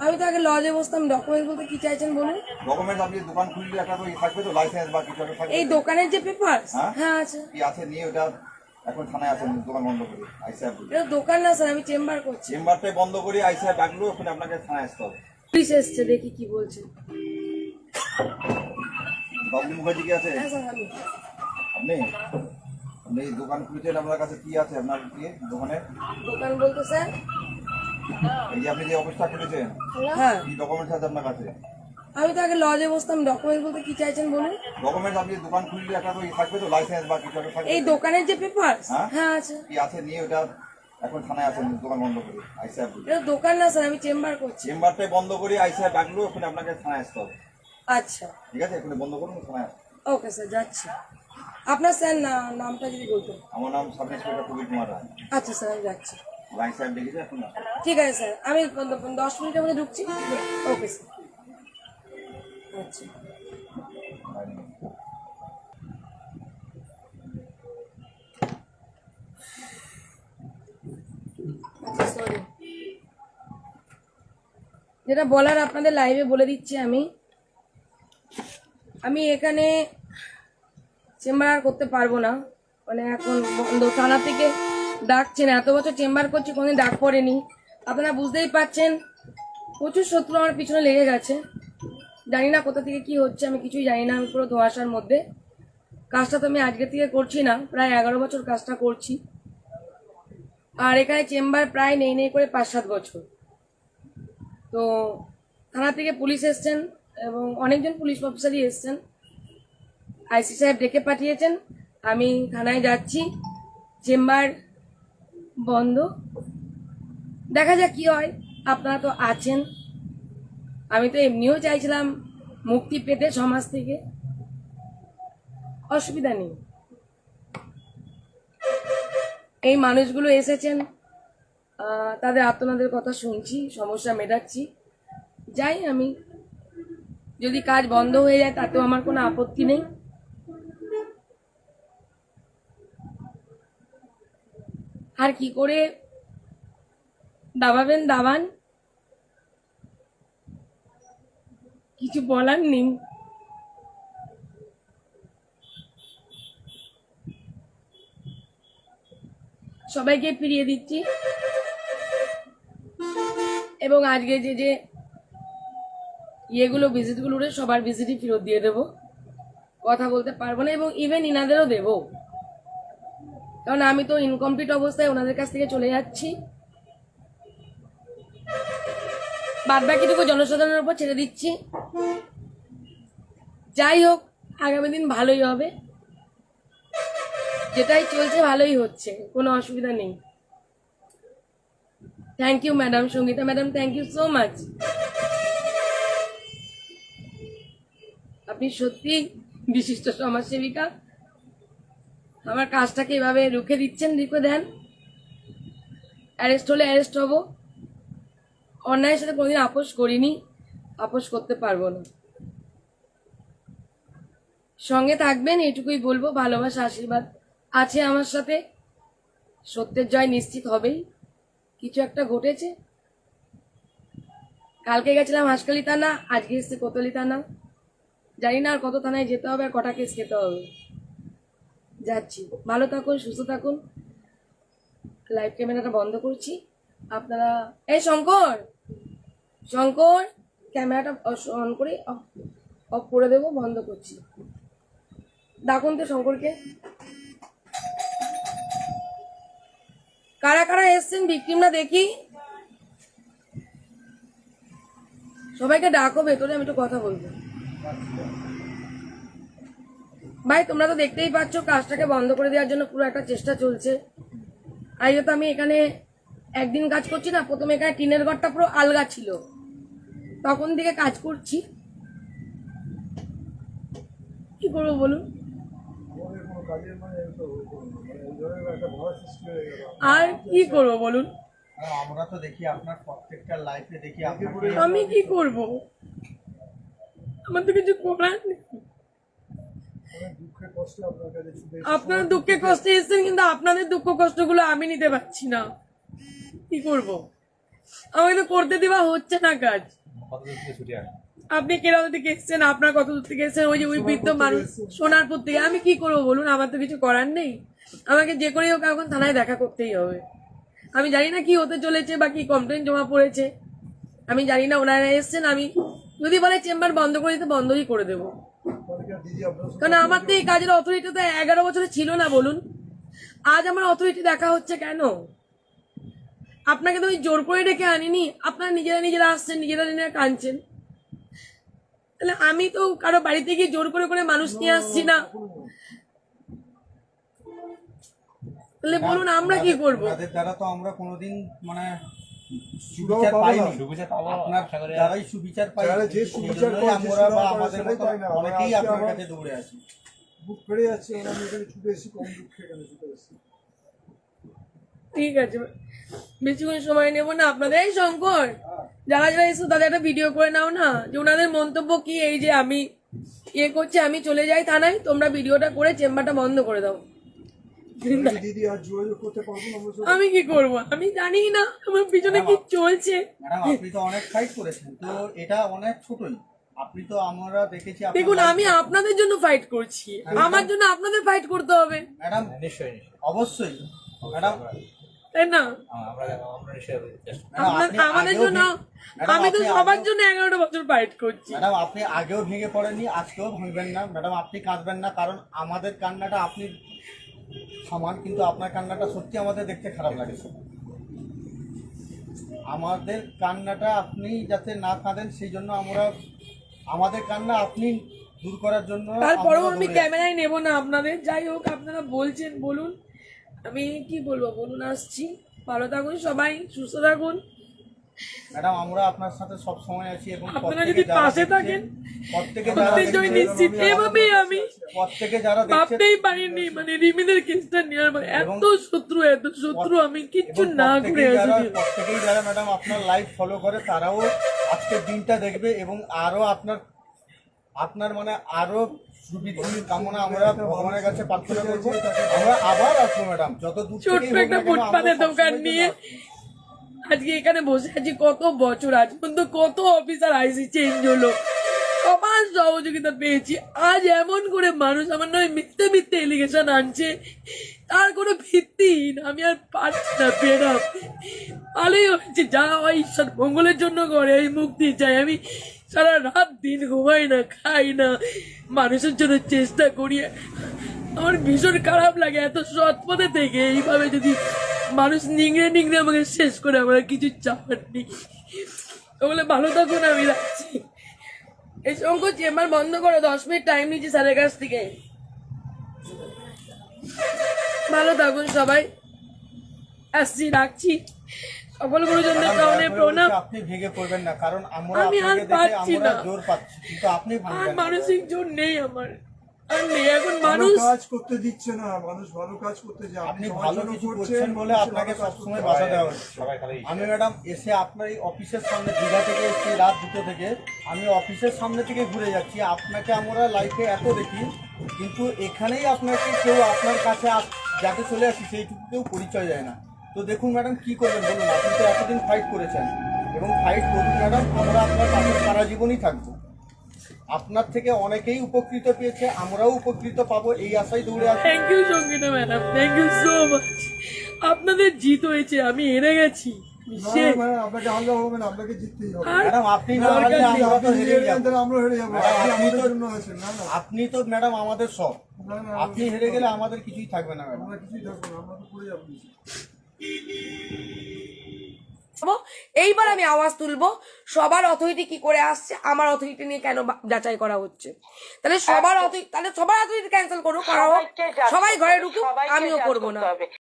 আমি তো আগে লজে বসতাম ডকুমেন্ট বলতে কি চাইছেন বলুন? ডকুমেন্ট আপনি দোকান খুললে একটা তো ই থাকবে তো লাইসেন্স বা কিছু থাকবে। এই দোকানের যে পেপার হ্যাঁ? হ্যাঁ আছে। কি আছে? নিয়ে ওটা এখন থানায় আছেন দোকান বন্ধ করে আইসিআর এটা দোকান না স্যার আমি চেম্বার করছি। চেম্বারটাই বন্ধ করে আইসিআর ডাকলো ওখানে আপনাকে থানায় আসতে হবে। পুলিশ এসছে দেখি কি বলছে। বাবু মুখার্জি কি আছে? হ্যাঁ স্যার আপনি? আপনি এই দোকান খুলেছেন আপনার কাছে কি আছে? আপনার কি দোকানে দোকান বলতে স্যার এই যে আপনি যে অফিসটা খুলেছেন হ্যাঁ। কি ডকুমেন্টস আছে আপনার কাছে? আমি তো আগে লজে বসতাম ডকুমেন্ট বলতে কি চাইছেন বলুন? ডকুমেন্ট আপনি দোকান খুললে একটা তো থাকবে তো লাইসেন্স বা কিছু একটা থাকবে। এই দোকানের যে পেপার হ্যাঁ? হ্যাঁ আছে। কি আছে? নিয়ে ওটা এখন থানায় আছেন দোকান বন্ধ করে এটা দোকান না স্যার আমি চেম্বার করছি। চেম্বারটাই বন্ধ করে আইসিআর ডাকলো ওখানে আপনাকে থানায় আসতে হবে। আচ্ছা। ঠিক আছে? এখানে বন্ধ করুন থানায় ওকে স্যার যাচ্ছি। আপনার স্যার না নামটা যদি বলতেন। আমার নাম সাব ইন্সপেক্টর কবির কুমার রায়। আচ্ছা স্যার আমি যাচ্ছি। ঠিক আছে স্যার, আমি দশ মিনিটের মধ্যে ঢুকছি। Okay sir. আচ্ছা। আচ্ছা যেটা বলার আপনাদের লাইভে বলে দিচ্ছি আমি। আমি এখানে চেম্বার করতে পারব না। মানে এখন বন্ধ, থানা থেকে ডাকছেন, এত বছর চেম্বার করছি, কোনোদিন ডাক পড়েনি। আপনারা বুঝতেই পাচ্ছেন প্রচুর শত্রু আমার পিছনে লেগে গেছে। জানি না কোথা থেকে কি হচ্ছে, আমি কিছুই জানি না, আমি পুরো ধোঁয়াশার মধ্যে। কাজটা তো আমি আজকে থেকে করছি না, প্রায় এগারো বছর কাজটা করছি। আর এখানে চেম্বার প্রায় নেই নেই করে পাঁচ সাত বছর। তো থানা থেকে পুলিশ এসছেন এবং অনেকজন পুলিশ অফিসারই এসছেন। আইসি সাহেব ডেকে পাঠিয়েছেন, আমি থানায় যাচ্ছি। চেম্বার বন্ধ। দেখা যাক কি হয়। আপনারা তো আছেন। আমি তো এমনিও চাইছিলাম মুক্তি পেতে সমাজ থেকে। অসুবিধা নেই। এই মানুষগুলো এসেছেন। তাদের আত্মনাদের কথা শুনছি, সমস্যা মেটাচ্ছি। যাই আমি। যদি কাজ বন্ধ হয়ে যায়, তাতেও আমার কোনো আপত্তি নেই। আর কি করে দাবাবেন, দাবান? কিছু বলার নেই। সবাইকে ফিরিয়ে দিচ্ছি। এবং আজকে যে যে ইয়েগুলো ভিজিটগুলো সবার ভিজিটই ফেরত দিয়ে দেবো। কথা বলতে পারব না এবং ইভেন ইনাদেরও দেবো। কারণ আমি তো ইনকমপ্লিট অবস্থায় ওনাদের কাছ থেকে চলে যাচ্ছি। বাদ বাকিটুকু জনসাধারণের উপর ছেড়ে দিচ্ছি। যাই হোক, আগামী দিন ভালোই হবে। যেটাই চলছে ভালোই হচ্ছে, কোনো অসুবিধা নেই। Thank you madam Sangeeta madam thank you so much আপনি সত্যি বিশিষ্ট সমাজসেবিকা। আমার কাজটাকে এভাবে রুখে দিচ্ছেন লিখে দেন। অ্যারেস্ট হলে অ্যারেস্ট হব। অন্যায়ের সাথে কোনোদিন আপোষ করিনি, আপোষ করতে পারব না। সঙ্গে থাকবেন এটুকুই বলব। ভালোবাসা, আশীর্বাদ আছে আমার সাথে। সত্যের জয় নিশ্চিত হবেই। কিছু একটা ঘটেছে। কালকে গেছিলাম হাসকালি থানা, আজকে এসছে কোতলি থানা। জানি না আর কত থানায় যেতে হবে আর কটা কেস খেতে হবে। যাচ্ছি। ভালো থাকুন, সুস্থ থাকুন। লাইভ ক্যামেরাটা বন্ধ করছি। আপনারা এই শঙ্কর! শঙ্কর ক্যামেরাটা অন করে অফ করে দেবো, বন্ধ করছি। ডাকুন তো শঙ্করকে। কারা কারা এসছেন? ভিকটিমরা দেখি। সবাইকে ডাকো, ভেতরে আমি একটু কথা বলব। ভাই তোমরা তো দেখতেই পাচ্ছ কাজটাকে বন্ধ করে দেওয়ার জন্য পুরো একটা চেষ্টা চলছে। আর তো আমি এখানে একদিন কাজ করছি না প্রথমে এখানে টিনের ঘরটা পুরো আলগা ছিল। তখন থেকে কাজ করছি। কি করব বলুন? আর কি করব বলুন? আমরা তো দেখি আপনার প্রত্যেকটা লাইফে দেখি আমি কি করব? আমার তো কিছু করার নেই। আপনার দুঃখে কষ্টে এসেছেন কিন্তু আপনাদের দুঃখ কষ্টগুলো আমি নিতে পারছি না। কি করব? আমাকে তো করতে দেওয়া হচ্ছে না কাজ। আপনি কেরালা থেকে এসেছেন? আপনার কত দূর থেকে এসেছেন? ওই যে ওই বৃদ্ধ মানুষ সোনারপুর থেকে। আমি কি করব বলুন? আমার তো কিছু করার নেই। আমাকে যে করেই হোক এখন থানায় দেখা করতেই হবে। আমি জানি না কি হতে চলেছে বা কি কমপ্লেন জমা পড়েছে। আমি জানি না ওনারা এসেছেন আমি যদি বলে চেম্বার বন্ধ করে দিতে বন্ধই করে দেবো। কারণ আমার তো এই কাজের অথরিটি তো এগারো বছরে ছিল না, বলুন। আজ আমার অথরিটি দেখা হচ্ছে কেন? আপনাকে তো আমি জোর করে ডেকে আনিনি, আপনারা নিজেরা নিজেরা আসছেন, নিজেরা নিজেরা কাঁদছেন। তাহলে আমি তো কারও বাড়িতে গিয়ে জোর করে করে মানুষ নিয়ে আসছি না। তাহলে বলুন আমরা কি করব? দ্বারা তো আমরা কোনোদিন মানে সুবিচার পাইনি। আপনার আশা সুবিচার পাই যে সুবিচার আমরা বা আমাদের মতো সেটাই না। আমরা অনেকেই আপনার কাছে দৌড়ে আসি। বুক পেড়ে যাচ্ছে ওরা এখানে ছুটে এসেছি কম দুঃখে এখানে ছুটে এসেছি। ঠিক আছে বেশিক্ষণ সময় নেব না। আপনাদের এই শঙ্কর যারা যারা এসো তাদের একটা ভিডিও করে নাও না যে ওনাদের মন্তব্য কি? এই যে আমি ইয়ে করছি আমি চলে যাই থানায় তোমরা ভিডিওটা করে চেম্বারটা বন্ধ করে দাও। দিদি আর যোগাযোগ করতে পারব না আমি কি করব? আমি জানি না আমার পিছনে কি চলছে। ম্যাডাম আপনি তো অনেক ফাইট করেছেন তো এটা অনেক ছোটই। আপনি তো আমরা দেখেছি দেখুন আমি আপনাদের জন্য ফাইট করছি। আমার জন্য আপনাদের ফাইট করতে হবে। ম্যাডাম নিশ্চয়ই নিশ্চয়ই। অবশ্যই। ম্যাডাম তাই না? আমাদের জন্য আমি তো সবার জন্য এগারোটা বছর ফাইট করছি। ম্যাডাম আপনি আগেও ভেঙে পড়েননি আজকেও ভাঙবেন না। ম্যাডাম আপনি কাঁদবেন না কারণ আমাদের কান্নাটা আপনি সমান কিন্তু আপনার কান্নাটা সত্যি আমাদের দেখতে খারাপ লাগে আমাদের কান্নাটা আপনি যাতে না কাঁদেন সেই জন্য আমরা আমাদের কান্না আপনি দূর করার জন্য তারপরেও আমি ক্যামেরায় নেব না আপনাদের। যাই হোক আপনারা বলছেন বলুন। আমি কি বলব বলুন আসছি। ভালো থাকুন সবাই সুস্থ থাকুন। ম্যাডাম আমরা আপনার সাথে সব সময় আছি এবং আপনারা যদি পাশে থাকেন, প্রত্যেকে নিশ্চিত। এভাবেই আমি ভাবতেই পারিনি মানে রিমিদের কেসটা নেওয়ার পরে এত শত্রু এত শত্রু আমি কিচ্ছু না করে আসি প্রত্যেকেই যারা ম্যাডাম আপনার লাইভ ফলো করে তারাও আজকের দিনটা দেখবে এবং আরও আপনার আপনার মানে আরও সুবৃদ্ধির কামনা আমরা ভগবানের কাছে প্রার্থনা করব আমরা আবার আসব ম্যাডাম যত দূর ছোট্ট একটা ফুটপাতের দোকান নিয়ে আজকে এখানে বসে আছি কত বছর আজ পর্যন্ত কত অফিসার আইসি চেঞ্জ হলো। সবার সহযোগিতা পেয়েছি। আজ এমন করে মানুষ আমার নামে মিথ্যে মিথ্যে এলিগেশন আনছে। তার কোনো ভিত্তিহীন আমি আর পারছি না বেরাম ভালোই হয়েছে, যা হয় ঈশ্বর মঙ্গলের জন্য করে আমি মুক্তি চাই। আমি সারা রাত দিন ঘুমাই না, খাই না। মানুষের জন্য চেষ্টা করি। আমার ভীষণ খারাপ লাগে এত সৎ পথে থেকে। এইভাবে যদি মানুষ নিংড়ে নিংড়ে আমাকে শেষ করে, আমার কিছু চাপার নেই। বলে ভালো থাকুন, আমি রাখছি। এই শঙ্কর চেম্বার বন্ধ করে দশ মিনিট টাইম নিচ্ছি স্যারের কাছ থেকে। ভালো থাকুন সবাই। আসছি রাখছি। সকল গুরুজনদের কারণে প্রণাম। আপনি ভেঙে পড়বেন না কারণ আমরা আমি আর আমরা না। জোর পাচ্ছি কিন্তু আপনি আর। মানসিক জোর নেই আমার। এখন মানুষ কাজ করতে দিচ্ছে না মানুষ ভালো কাজ করতে আপনি ভালো কিছু করছেন, বলে আপনাকে সবসময় বাধা দেওয়া হচ্ছে। আমি ম্যাডাম এসে আপনার এই অফিসের সামনে দীঘা থেকে এসেছি রাত দুটো থেকে। আমি অফিসের সামনে থেকে ঘুরে যাচ্ছি। আপনাকে আমরা লাইফে এত দেখি কিন্তু এখানেই আপনাকে কেউ আপনার কাছে যাতে চলে আসি সেইটুকু কেউ পরিচয় দেয় না। তো দেখুন ম্যাডাম কি করবেন বলুন? আপনি তো এতদিন ফাইট করেছেন। এবং ফাইট করুন ম্যাডাম আমরা আপনার পাশে সারা জীবনই থাকব। আপনার থেকে অনেকেই উপকৃত পেয়েছে আমরাও উপকৃত পাবো এই আশায় দৌড়ে আসি thank you Sangeeta madam thank you so much আপনাদের জিত হয়েছে আমি হেরে গেছি আপনাকে হারলে হবে না আপনাকে জিততেই হবে। ম্যাডাম আপনি না হারলে আমরা তো হেরে যাব। আমরা হেরে যাব। ম্যাডাম, আপনি তো- জন্য আছেন না আপনি তো ম্যাডাম আমাদের সব। আপনি হেরে গেলে আমাদের কিছুই থাকবে না ম্যাডাম। আমরা কিছুই থাকব না আমরা তো পড়ে যাব। এইবার আমি আওয়াজ তুলবো সবার অথরিটি কি করে আসছে আমার অথরিটি নিয়ে কেন যাচাই করা হচ্ছে। তাহলে সবার অথরিটি তাহলে সবার অথরিটি ক্যান্সেল করুক করা হোক সবাই ঘরে ঢুকুক আমিও করব না।